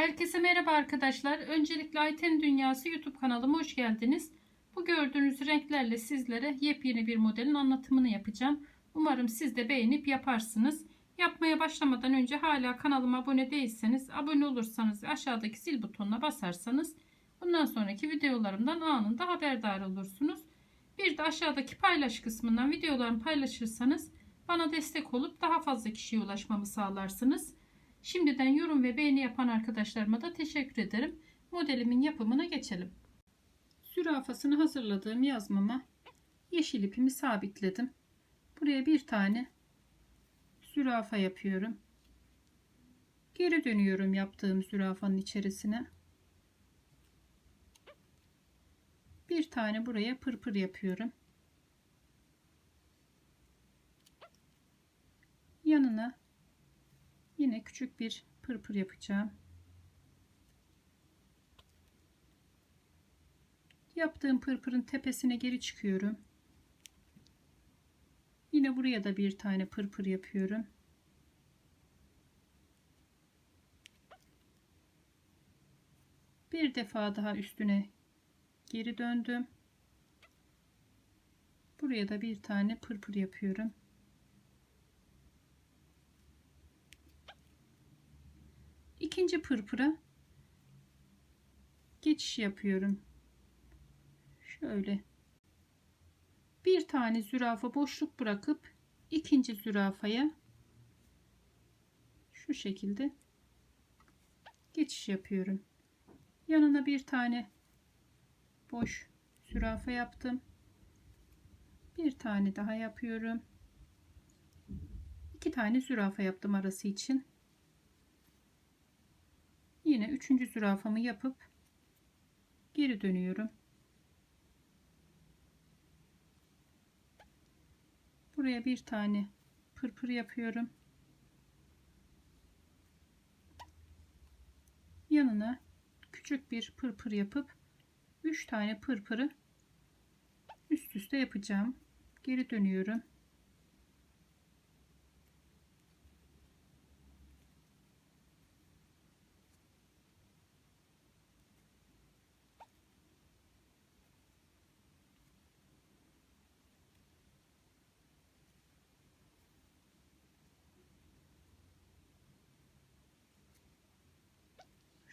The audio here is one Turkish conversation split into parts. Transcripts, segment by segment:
Herkese merhaba arkadaşlar. Öncelikle Ayten Dünyası YouTube kanalıma hoş geldiniz. Bu gördüğünüz renklerle sizlere yepyeni bir modelin anlatımını yapacağım. Umarım siz de beğenip yaparsınız. Yapmaya başlamadan önce hala kanalıma abone değilseniz abone olursanız ve aşağıdaki zil butonuna basarsanız bundan sonraki videolarımdan anında haberdar olursunuz. Bir de aşağıdaki paylaş kısmından videolarımı paylaşırsanız bana destek olup daha fazla kişiye ulaşmamı sağlarsınız. Şimdiden yorum ve beğeni yapan arkadaşlarıma da teşekkür ederim. Modelimin yapımına geçelim. Zürafasını hazırladığım yazmama yeşil ipimi sabitledim. Buraya bir tane zürafa yapıyorum. Geri dönüyorum yaptığım zürafanın içerisine. Bir tane buraya pırpır yapıyorum. Yanına küçük bir pırpır yapacağım. Yaptığım pırpırın tepesine geri çıkıyorum. Yine buraya da bir tane pırpır yapıyorum. Bir defa daha üstüne geri döndüm. Buraya da bir tane pırpır yapıyorum. İkinci pırpıra geçiş yapıyorum. Şöyle bir tane zürafa boşluk bırakıp ikinci zürafaya şu şekilde geçiş yapıyorum. Yanına bir tane boş zürafa yaptım. Bir tane daha yapıyorum. İki tane zürafa yaptım arası için. Yine üçüncü zürafamı yapıp geri dönüyorum. Buraya bir tane pırpır yapıyorum. Yanına küçük bir pırpır yapıp 3 tane pırpırı üst üste yapacağım. Geri dönüyorum.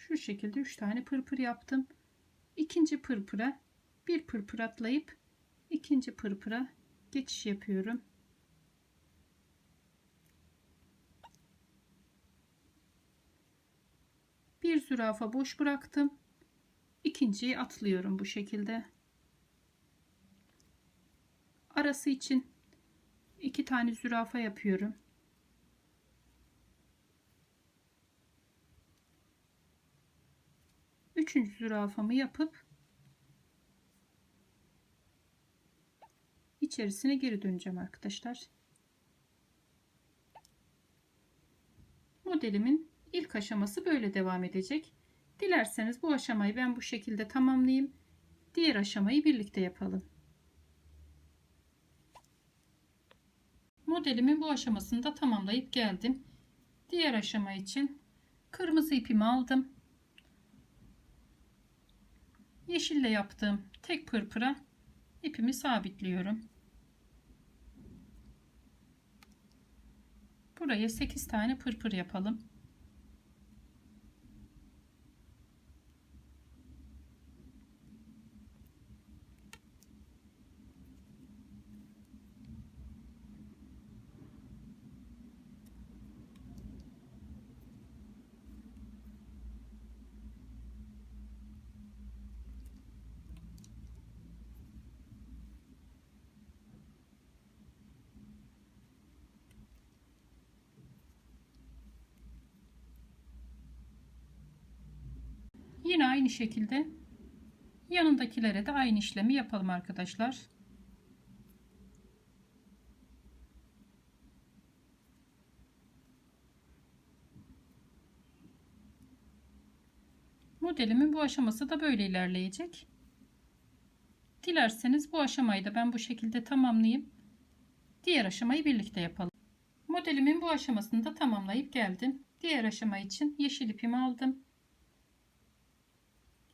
Şu şekilde 3 tane pırpır yaptım. İkinci pırpıra bir pırpır atlayıp ikinci pırpıra geçiş yapıyorum. Bir zürafa boş bıraktım. İkinciyi atlıyorum bu şekilde. Arası için iki tane zürafa yapıyorum. Üçüncü zürafamı yapıp içerisine geri döneceğim arkadaşlar. Modelimin ilk aşaması böyle devam edecek. Dilerseniz bu aşamayı ben bu şekilde tamamlayayım. Diğer aşamayı birlikte yapalım. Modelimin bu aşamasını da tamamlayıp geldim. Diğer aşama için kırmızı ipimi aldım. Yeşille yaptığım tek pırpıra ipimi sabitliyorum. Buraya 8 tane pırpır yapalım. Yine aynı şekilde yanındakilere de aynı işlemi yapalım arkadaşlar. Modelimin bu aşaması da böyle ilerleyecek. Dilerseniz bu aşamayı da ben bu şekilde tamamlayayım. Diğer aşamayı birlikte yapalım. Modelimin bu aşamasını da tamamlayıp geldim. Diğer aşama için yeşil ipimi aldım.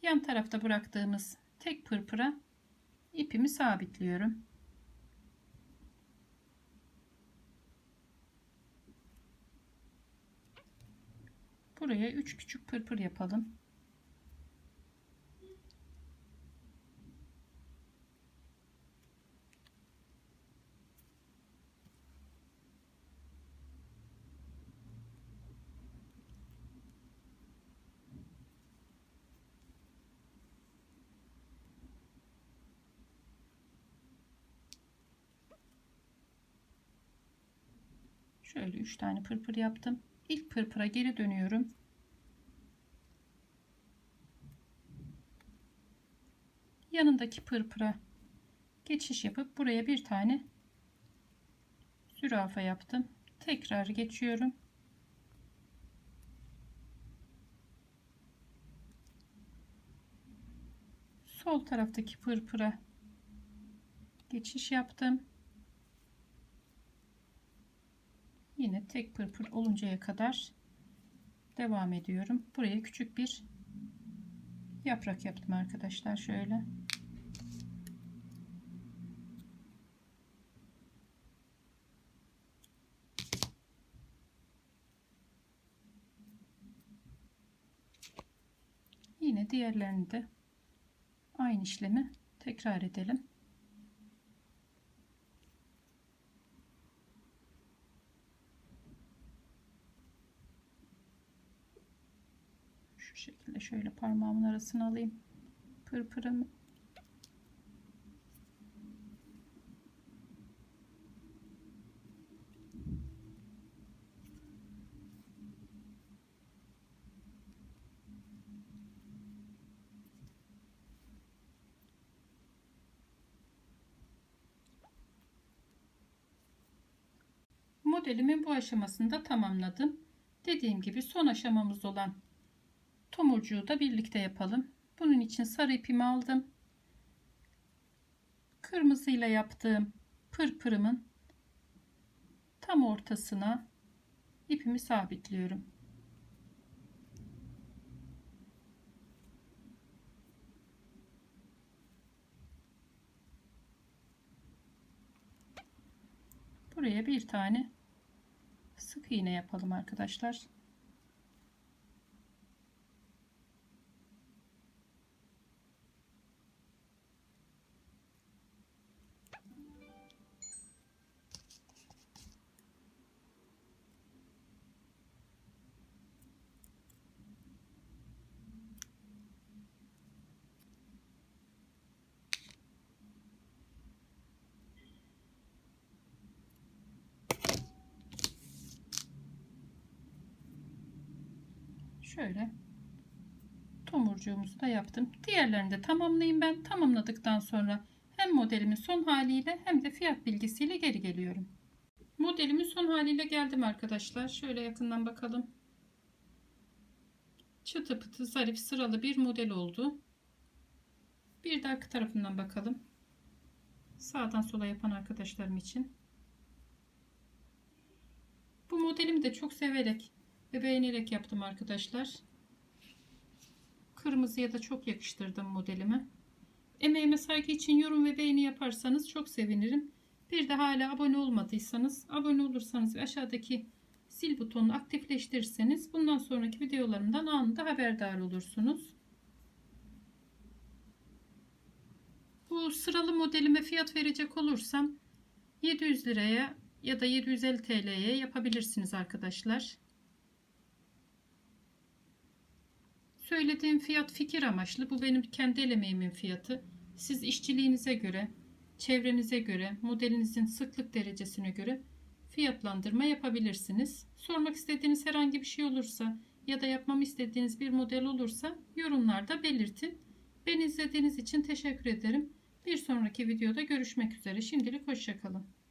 Yan tarafta bıraktığımız tek pırpıra ipimi sabitliyorum. Buraya 3 küçük pırpır yapalım. Şöyle 3 tane pırpır yaptım. İlk pırpıra geri dönüyorum. Yanındaki pırpıra geçiş yapıp buraya bir tane zürafa yaptım. Tekrar geçiyorum. Sol taraftaki pırpıra geçiş yaptım. Yine tek pırpır oluncaya kadar devam ediyorum. Buraya küçük bir yaprak yaptım arkadaşlar şöyle. Yine diğerlerini de aynı işlemi tekrar edelim. Şu şekilde şöyle parmağımın arasına alayım. Pırpırımı Modelimin bu aşamasında tamamladım. Dediğim gibi son aşamamız olan tomurcuğu da birlikte yapalım. Bunun için sarı ipimi aldım. Kırmızıyla yaptığım pırpırımın tam ortasına ipimi sabitliyorum. Buraya bir tane sık iğne yapalım arkadaşlar. Şöyle tomurcuğumuzu da yaptım. Diğerlerini de tamamlayayım ben. Tamamladıktan sonra hem modelimin son haliyle hem de fiyat bilgisiyle geri geliyorum. Modelimin son haliyle geldim arkadaşlar. Şöyle yakından bakalım. Çıtı pıtı zarif sıralı bir model oldu. Bir de arka tarafından bakalım. Sağdan sola yapan arkadaşlarım için. Bu modelimi de çok severek ve beğenerek yaptım arkadaşlar. Kırmızıya da çok yakıştırdım modelimi. Emeğime saygı için yorum ve beğeni yaparsanız çok sevinirim. Bir de hala abone olmadıysanız abone olursanız ve aşağıdaki zil butonunu aktifleştirirseniz bundan sonraki videolarımdan anında haberdar olursunuz. Bu sıralı modelime fiyat verecek olursam 700 liraya ya da 750 TL'ye yapabilirsiniz arkadaşlar. Söylediğim fiyat fikir amaçlı. Bu benim kendi el emeğimin fiyatı. Siz işçiliğinize göre, çevrenize göre, modelinizin sıklık derecesine göre fiyatlandırma yapabilirsiniz. Sormak istediğiniz herhangi bir şey olursa ya da yapmamı istediğiniz bir model olursa yorumlarda belirtin. Beni izlediğiniz için teşekkür ederim. Bir sonraki videoda görüşmek üzere. Şimdilik hoşçakalın.